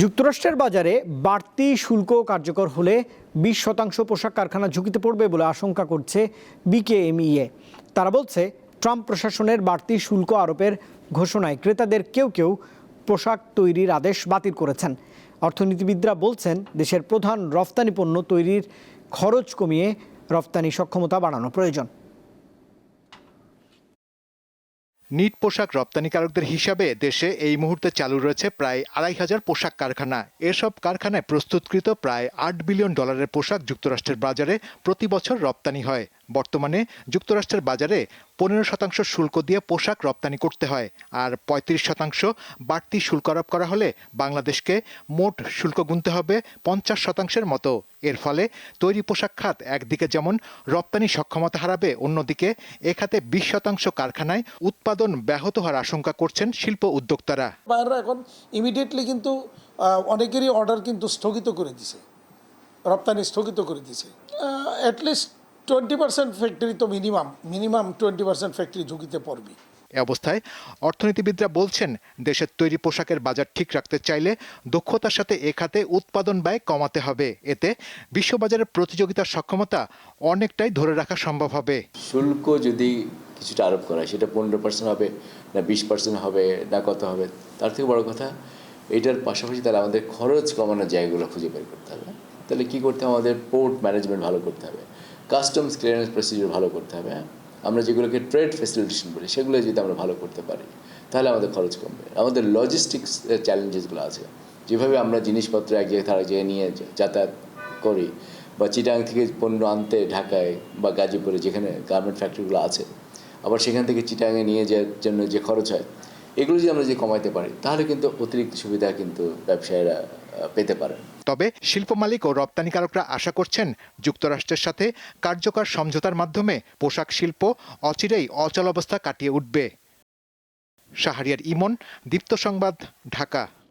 যুক্তরাষ্ট্রের বাজারে বাড়তি শুল্ক কার্যকর হলে বিশ শতাংশ পোশাক কারখানা ঝুঁকিতে পড়বে বলে আশঙ্কা করছে বিকেএমইএ। তারা বলছে, ট্রাম্প প্রশাসনের বাড়তি শুল্ক আরোপের ঘোষণায় ক্রেতাদের কেউ কেউ পোশাক তৈরির আদেশ বাতিল করেছেন। অর্থনীতিবিদরা বলছেন, দেশের প্রধান রফতানি পণ্য তৈরির খরচ কমিয়ে রফতানি সক্ষমতা বাড়ানো প্রয়োজন। নিট পোশাক রপ্তানিকারকদের হিসাবে দেশে এই মুহূর্তে চালু রয়েছে প্রায় আড়াই হাজার পোশাক কারখানা। এসব কারখানায় প্রস্তুতকৃত প্রায় আট বিলিয়ন ডলারের পোশাক যুক্তরাষ্ট্রের বাজারে প্রতি বছর রপ্তানি হয়। বর্তমানে যুক্তরাষ্ট্রের বাজারে পনেরো শতাংশ শুল্ক দিয়ে পোশাক রপ্তানি করতে হয় আর পঁয়ত্রিশ শতাংশ বাড়তি শুল্ক আরোপ করা হলে বাংলাদেশকে মোট শুল্ক গুনতে হবে পঞ্চাশ শতাংশের মতো। এর ফলে তৈরি পোশাক খাত একদিকে যেমন রপ্তানি সক্ষমতা হারাবে, অন্যদিকে এ খাতে বিশ শতাংশ কারখানায় উৎপাদন ব্যাহত হওয়ার আশঙ্কা করছেন শিল্প উদ্যোক্তারা। বায়াররা এখন ইমিডিয়েটলি কিন্তু অনেকেরই অর্ডার কিন্তু স্থগিত করে দিছে। রপ্তানি স্থগিত করে দিছে। At least twenty percent factory তো minimum minimum twenty percent factory ঝুঁকিতে পড়বে এ অবস্থায় অর্থনীতিবিদরা বলছেন দেশের তৈরি পোশাকের বাজার ঠিক রাখতে চাইলে দক্ষতার সাথে এ খাতে উৎপাদন ব্যয় কমাতে হবে। এতে বিশ্ববাজারের প্রতিযোগিতার সক্ষমতা অনেকটাই ধরে রাখা সম্ভব হবে। শুল্ক যদি কিছুটা আরোপ করা সেটা পনেরো পার্সেন্ট হবে না বিশ পার্সেন্ট হবে না কত হবে, তার থেকে বড় কথা এটার পাশাপাশি তাহলে আমাদের খরচ কমানোর জায়গাগুলো খুঁজে বের করতে হবে। তাহলে কী করতে হবে? আমাদের পোর্ট ম্যানেজমেন্ট ভালো করতে হবে। কাস্টমস ক্লিয়ারেন্স প্রসিডিউর ভালো করতে হবে হ্যাঁ? আমরা যেগুলোকে ট্রেড ফেসিলিটেশন বলি, সেগুলো যদি আমরা ভালো করতে পারি, তাহলে আমাদের খরচ কমবে। আমাদের লজিস্টিক্স চ্যালেঞ্জেসগুলো আছে। যেভাবে আমরা জিনিসপত্র এক জায়গায় আরেক জায়গায় নিয়ে যাতায়াত করি, বা চিটাং থেকে পণ্য আনতে ঢাকায় বা গাজীপুরে যেখানে গার্মেন্ট ফ্যাক্টরিগুলো আছে আবার সেখান থেকে চিটাঙে নিয়ে যাওয়ার জন্য যে খরচ হয়, এগুলো যদি আমরা যে কমাইতে পারি, তাহলে কিন্তু অতিরিক্ত সুবিধা কিন্তু ব্যবসায়ীরা পেতে পারেন তবে শিল্প মালিক ও রপ্তানিকারকরা আশা করছেন যুক্তরাষ্ট্রের সাথে কার্যকর সমঝোতার মাধ্যমে পোশাক শিল্প অচিরেই অচলাবস্থা কাটিয়ে উঠবে। শাহরিয়ার ইমন, দীপ্ত সংবাদ, ঢাকা।